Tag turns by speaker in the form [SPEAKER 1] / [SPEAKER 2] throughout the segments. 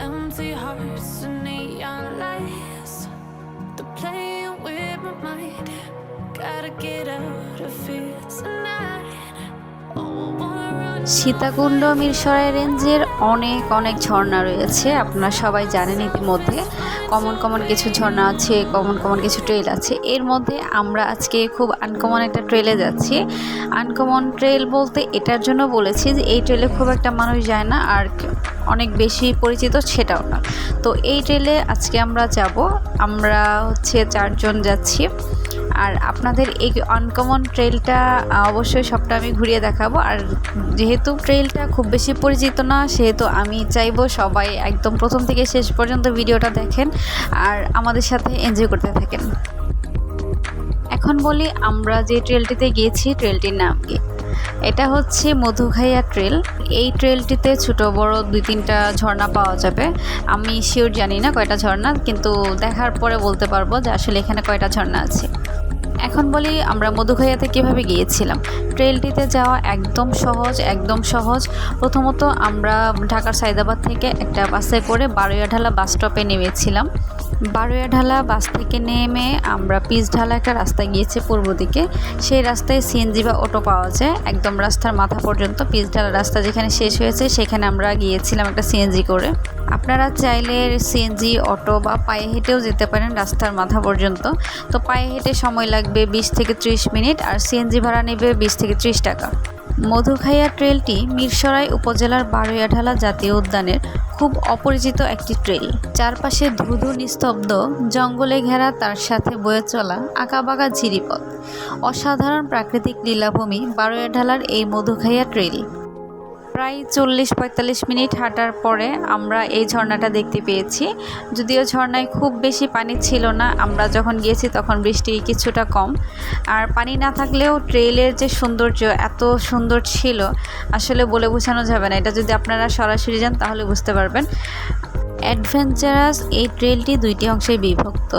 [SPEAKER 1] Empty hearts and neon lights. They're playing with my mind. Gotta get out of here tonight. Oh,
[SPEAKER 2] Sitakunda Mirsarai রেঞ্জের অনেক অনেক ঝর্ণা রয়েছে আপনারা সবাই জানেন ইতিমধ্যে কমন কমন কিছু ঝর্ণা আছে কমন কমন কিছু ট্রেল আছে। এর মধ্যে আমরা আজকে খুব আনকমন একটা ট্রেলে যাচ্ছি। আনকমন ট্রেল বলতে এটার জন্য বলেছি যে এই ট্রেলে খুব একটা মানুষ যায় না আর অনেক বেশি পরিচিত সেটাও না। তো এই ট্রেলে আজকে আমরা যাব। আমরা হচ্ছে চারজন যাচ্ছি। আর আপনাদের এই আনকমন ট্রেলটা অবশ্যই সবটা আমি ঘুরিয়ে দেখাবো। আর যেহেতু ট্রেলটা খুব বেশি পরিচিত না, সেহেতু আমি চাইব সবাই একদম প্রথম থেকে শেষ পর্যন্ত ভিডিওটা দেখেন আর আমাদের সাথে এনজয় করতে থাকেন। এখন বলি আমরা যে ট্রেলটিতে গিয়েছি ট্রেলটির নাম কি? এটা হচ্ছে মধুখাইয়া ট্রেল এই ট্রেলটিতে ছোট, বড় দুই তিনটা ঝর্ণা পাওয়া যাবে। আমি শিওর জানি না কয়টা ঝর্ণা, কিন্তু দেখার পরে বলতে পারব যে আসলে এখানে কয়টা ঝর্ণা আছে। এখন বলি আমরা মধুখাইয়াতে কীভাবে গিয়েছিলাম। ট্রেলটিতে যাওয়া একদম সহজ একদম সহজ। প্রথমত আমরা ঢাকার সাইদাবাদ থেকে একটা বাসে করে বারোয়াঢালা বাস স্টপে নেমেছিলাম। বারোয়াঢালা বাস থেকে নেমে আমরা পিচঢালা একটা রাস্তা গিয়েছি পূর্ব দিকে। সেই রাস্তায় সিএনজি বা অটো পাওয়া যায়। একদম রাস্তার মাথা পর্যন্ত পিচঢালা রাস্তা যেখানে শেষ হয়েছে, সেখানে আমরা গিয়েছিলাম একটা সিএনজি করে। আপনারা চাইলে সিএনজি অটো বা পায়ে হেঁটেও যেতে পারেন রাস্তার মাথা পর্যন্ত। তো পায়ে হেঁটে সময় লাগবে বিশ থেকে ত্রিশ মিনিট আর সিএনজি ভাড়া নেবে বিশ থেকে ত্রিশ টাকা। মধুখাইয়া ট্রেলটি মিরসরাই উপজেলার বারোয়াঢালা জাতীয় উদ্যানের খুব অপরিচিত একটি ট্রেল। চারপাশে ধুধু, নিস্তব্ধ, জঙ্গলে ঘেরা তার সাথে বয়ে চলা আঁকাবাঁকা ঝিরিপথ। অসাধারণ প্রাকৃতিক লীলাভূমি বারোয়াঢালার এই মধুখাইয়া ট্রেল। প্রায় চল্লিশ পঁয়তাল্লিশ মিনিট হাঁটার পরে আমরা এই ঝর্ণাটা দেখতে পেয়েছি। যদিও ঝর্ণায় খুব বেশি পানি ছিল না, আমরা যখন গিয়েছি তখন বৃষ্টি কিছুটা কম। আর পানি না থাকলেও ট্রেলের যে সৌন্দর্য এত সুন্দর ছিল, আসলে বলে বোঝানো যাবে না। এটা যদি আপনারা সরাসরি যান তাহলে বুঝতে পারবেন। অ্যাডভেঞ্চারাস এই ট্রেলটি দুইটি অংশে বিভক্ত।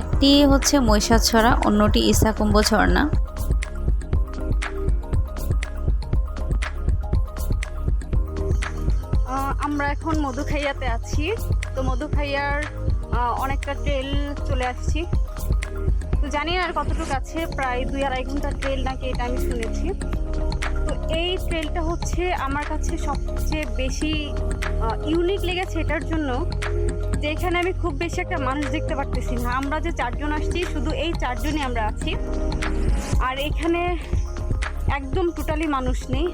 [SPEAKER 2] একটি হচ্ছে মহিষাছড়া, অন্যটি ইসাকুম্ভ ঝর্ণা।
[SPEAKER 3] আমরা এখন মধুখাইয়াতে আছি। তো মধুখাইয়ার অনেকটা ট্রেল চলে আসছি। তো জানি আর কতটুকু আছে প্রায় দুই আড়াই ঘণ্টার ট্রেল নাকি এটা আমি শুনেছি। তো এই ট্রেলটা হচ্ছে আমার কাছে সবচেয়ে বেশি ইউনিক লেগেছে এটার জন্য যে এখানে আমি খুব বেশি একটা মানুষ দেখতে পারতেছি না। আমরা যে চারজন আসছি শুধু এই চারজনই আমরা আছি। আর এখানে একদম টোটালি মানুষ নেই।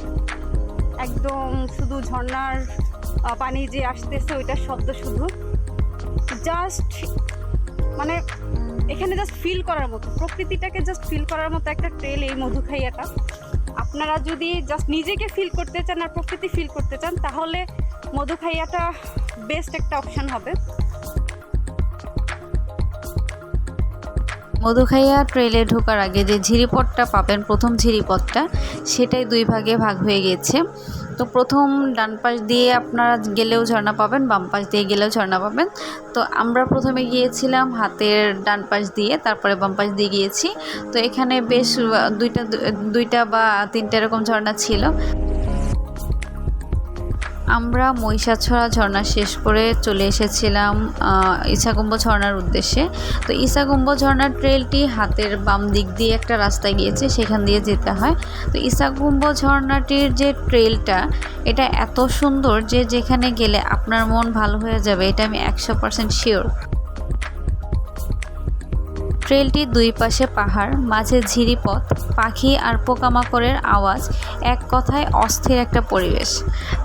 [SPEAKER 3] একদম শুধু ঝর্ণার আহ, পানি যে আসতেছে, ওইটার শব্দ শুধু। জাস্ট মানে এখানে জাস্ট ফিল করার মতো। প্রকৃতিটাকে জাস্ট ফিল করার মতো একটা ট্রেল এই মধুখাইয়াটা আপনারা যদি জাস্ট নিজেকে ফিল করতে চান আর প্রকৃতি ফিল করতে চান, তাহলে মধুখাইয়াটা বেস্ট একটা অপশান হবে।
[SPEAKER 2] মধুখাইয়া ট্রেলে ঢোকার আগে যে ঝিরিপথটা পাবেন, প্রথম ঝিরিপথটা, সেটাই দুই ভাগে ভাগ হয়ে গেছে। তো প্রথম ডান পাশ দিয়ে আপনারা গেলেও ঝর্ণা পাবেন, বাম পাশ দিয়ে গেলেও ঝর্ণা পাবেন। তো আমরা প্রথমে গিয়েছিলাম হাতের ডান পাশ দিয়ে, তারপরে বাম পাশ দিয়ে গিয়েছি। তো এখানে বেশ দুইটা দুইটা বা তিনটা এরকম ঝর্ণা ছিল। আমরা মহিষাছড়া ঝর্ণা শেষ করে চলে এসেছিলাম ইসাগুম্ব ঝর্ণার উদ্দেশ্যে। তো ইসাকুম্ভ ঝর্ণার ট্রেলটি হাতের বাম দিক দিয়ে একটা রাস্তায় গিয়েছে, সেখান দিয়ে যেতে হয়। তো ইসাকুম্ভ ঝর্ণাটির যে ট্রেলটা, এটা এত সুন্দর যে যেখানে গেলে আপনার মন ভালো হয়ে যাবে, এটা আমি একশো পার্সেন্ট শিওর। ট্রেলটির দুই পাশে পাহাড়, মাঝে ঝিরিপথ পাখি আর পোকামাকড়ের আওয়াজ, এক কথায় অস্থির একটা পরিবেশ।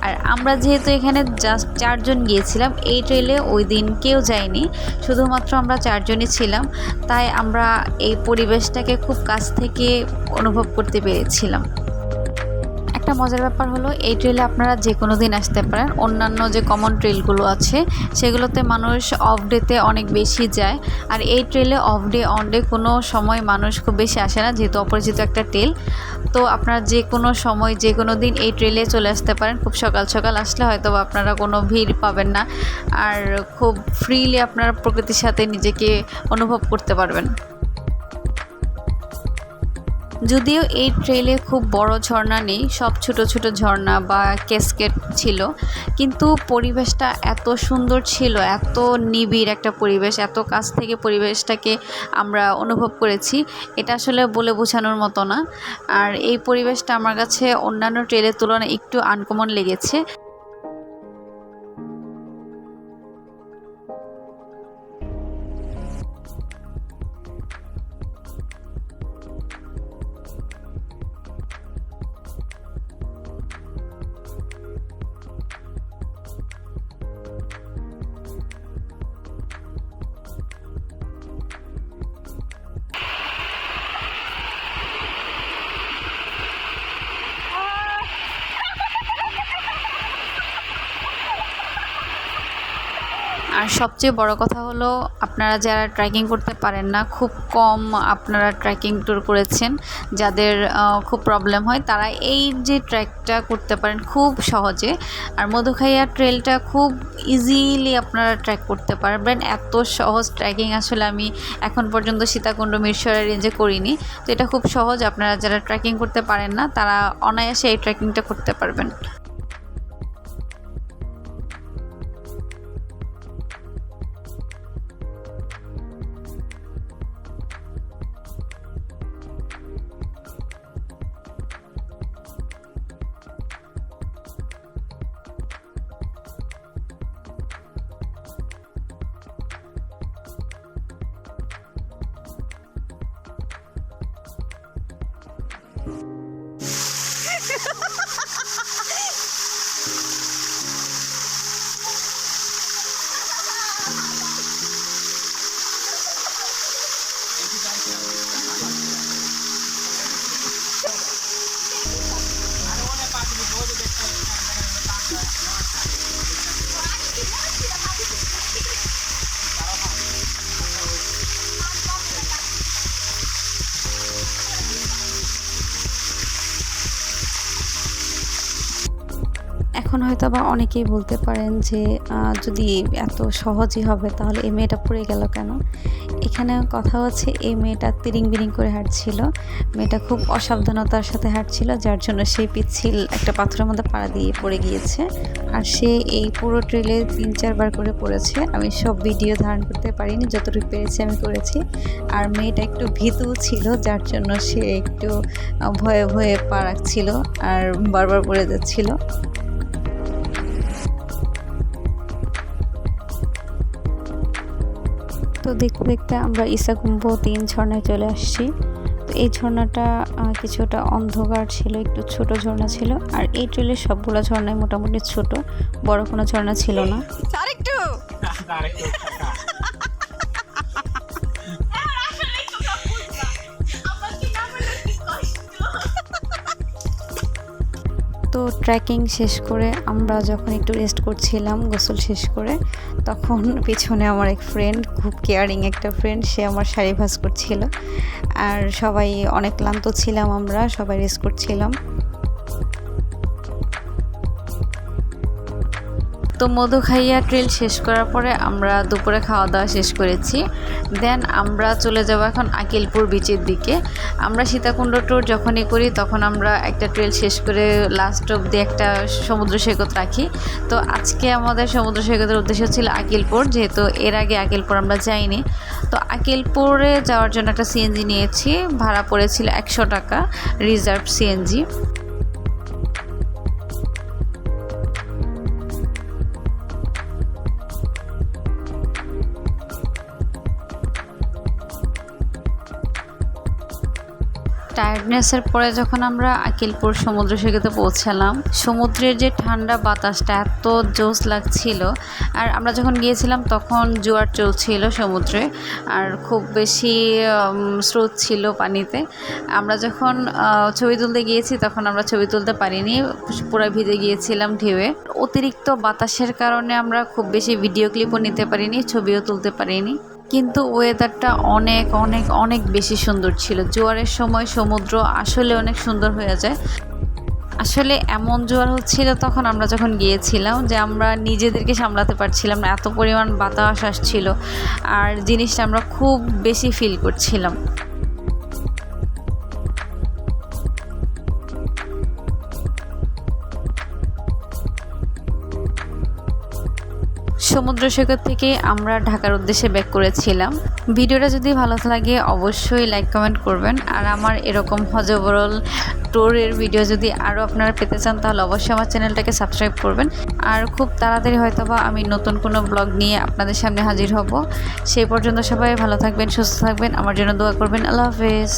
[SPEAKER 2] আর আমরা যেহেতু এখানে জাস্ট চারজন গিয়েছিলাম, এই ট্রেলে ওই দিন কেউ যায়নি, শুধুমাত্র আমরা চারজনই ছিলাম, তাই আমরা এই পরিবেশটাকে খুব কাছ থেকে অনুভব করতে পেরেছিলাম। একটা মজার ব্যাপার হলো, এই ট্রেলে আপনারা যে কোনো দিন আসতে পারেন। অন্যান্য যে কমন ট্রেলগুলো আছে, সেগুলোতে মানুষ অফ ডেতে অনেক বেশি যায়। আর এই ট্রেলে অফ ডে অন ডে কোনো সময় মানুষ খুব বেশি আসে না, যেহেতু অপরিচিত একটা ট্রেল তো আপনারা যে কোনো সময় যে কোনো দিন এই ট্রেলে চলে আসতে পারেন। খুব সকাল সকাল আসলে হয়তো আপনারা কোনো ভিড় পাবেন না। আর খুব ফ্রিলি আপনারা প্রকৃতির সাথে নিজেকে অনুভব করতে পারবেন। যদিও এই ট্রেলে খুব বড় ঝর্ণা নেই, সব ছোট ছোট ঝর্ণা বা ক্যাসকেট ছিল। কিন্তু পরিবেশটা এত সুন্দর ছিল, এত নিবিড় একটা পরিবেশ, এত কাছ থেকে পরিবেশটাকে আমরা অনুভব করেছি। এটা আসলে বলে বোঝানোর মতো না। আর এই পরিবেশটা আমার কাছে অন্যান্য ট্রেলের তুলনায় একটু আনকমন লেগেছে। আর সবচেয়ে বড় কথা হলো, আপনারা যারা ট্রেকিং করতে পারেন না, খুব কম আপনারা ট্রেকিং ট্যুর করেছেন, যাদের খুব প্রবলেম হয়, তারা এই যে ট্রেকটা করতে পারেন খুব সহজে। আর মধুখাইয়া ট্রেলটা খুব ইজিলি আপনারা ট্র্যাক করতে পারবেন। এত সহজ ট্রেকিং আসলে আমি এখন পর্যন্ত সীতাকুণ্ড মিরসরা রেঞ্জে করিনি। তো এটা খুব সহজ, আপনারা যারা ট্রেকিং করতে পারেন না, তারা অনায়াসে এই ট্রেকিংটা করতে পারবেন। এখন হয়তো বা অনেকেই বলতে পারেন যে যদি এত সহজই হবে, তাহলে এই মেয়েটা পড়ে গেল কেন? এখানে কথা হচ্ছে, এই মেয়েটা তিরিং বিরিং করে হাঁটছিল। মেয়েটা খুব অসাবধানতার সাথে হাঁটছিল, যার জন্য সেই পিচ্ছিল একটা পাথরের মধ্যে পাড়া দিয়ে পড়ে গিয়েছে। আর সে এই পুরো ট্রেলে তিন, চারবার করে পড়েছে। আমি সব ভিডিও ধারণ করতে পারিনি, যতটুকু পেরেছি আমি করেছি। আর মেয়েটা একটু ভীতু ছিল, যার জন্য সে একটু ভয়ে ভয়ে পা রাখছিল আর বারবার পড়ে যাচ্ছিল। তো দেখতে দেখতে আমরা ইসাকুম্ভ তিন ঝর্ণায় চলে আসছি। তো এই ঝর্ণাটা কিছুটা অন্ধকার ছিল একটু ছোট ঝর্ণা ছিল আর এই ট্রেলের সবগুলো ঝর্ণায় মোটামুটি ছোট বড় কোনো ঝর্ণা ছিল না।
[SPEAKER 3] আরেকটু!
[SPEAKER 2] তো ট্রেকিং শেষ করে আমরা যখন একটু রেস্ট করছিলাম গোসল শেষ করে তখন পিছনে আমার এক ফ্রেন্ড খুব কেয়ারিং একটা ফ্রেন্ড সে আমার শাড়ি ভাজ করছিল। আর সবাই অনেক ক্লান্ত ছিলাম আমরা, সবাই রেস্ট করছিলাম। তো মধু খাইয়া ট্রেল শেষ করার পরে আমরা দুপুরে খাওয়া দাওয়া শেষ করেছি। দেন আমরা চলে যাব এখন আকিলপুর বিচের দিকে। আমরা সীতাকুণ্ড ট্যুর যখনই করি, তখন আমরা একটা ট্রেল শেষ করে লাস্ট অব্দি একটা সমুদ্র সৈকত রাখি। তো আজকে আমাদের সমুদ্র সৈকতের উদ্দেশ্য ছিল আকিলপুর, যেহেতু এর আগে আকিলপুর আমরা যাইনি। তো আকিলপুরে যাওয়ার জন্য একটা সিএনজি নিয়েছি, ভাড়া পড়েছিল একশো টাকা রিজার্ভ সিএনজি টায়ার্ডনেসের পরে যখন আমরা আকিলপুর সমুদ্র সৈকতে পৌঁছালাম, সমুদ্রের যে ঠান্ডা বাতাসটা এত জোস লাগছিল, আর আমরা যখন গিয়েছিলাম তখন জোয়ার চলছিল সমুদ্রে, আর খুব বেশি স্রোত ছিল পানিতে। আমরা যখন ছবি তুলতে গিয়েছি তখন আমরা ছবি তুলতে পারিনি, পুরো ভিজে গিয়েছিলাম ঢেউয়ে। অতিরিক্ত বাতাসের কারণে আমরা খুব বেশি ভিডিও ক্লিপও নিতে পারিনি, ছবিও তুলতে পারিনি। কিন্তু ওয়েদারটা অনেক অনেক অনেক বেশি সুন্দর ছিল। জোয়ারের সময় সমুদ্র আসলে অনেক সুন্দর হয়ে যায়। আসলে এমন জোয়ার হচ্ছিল তখন আমরা যখন গিয়েছিলাম যে আমরা নিজেদেরকে সামলাতে পারছিলাম না, এত পরিমাণ বাতাস আসছিল আর জিনিসটা আমরা খুব বেশি ফিল করছিলাম। সমুদ্র সৈকত থেকে আমরা ঢাকার উদ্দেশ্যে ব্যাক করেছিলাম। ভিডিওটা যদি ভালো লাগে অবশ্যই লাইক কমেন্ট করবেন। আর আমার এরকম হজবরল টোরের ভিডিও যদি আরও আপনারা পেতে চান, তাহলে অবশ্যই আমার চ্যানেলটাকে সাবস্ক্রাইব করবেন। আর খুব তাড়াতাড়ি হয়তো বা আমি নতুন কোনো ব্লগ নিয়ে আপনাদের সামনে হাজির হব। সেই পর্যন্ত সবাই ভালো থাকবেন, সুস্থ থাকবেন। আমার জন্য দোয়া করবেন। আল্লাহ হাফেজ।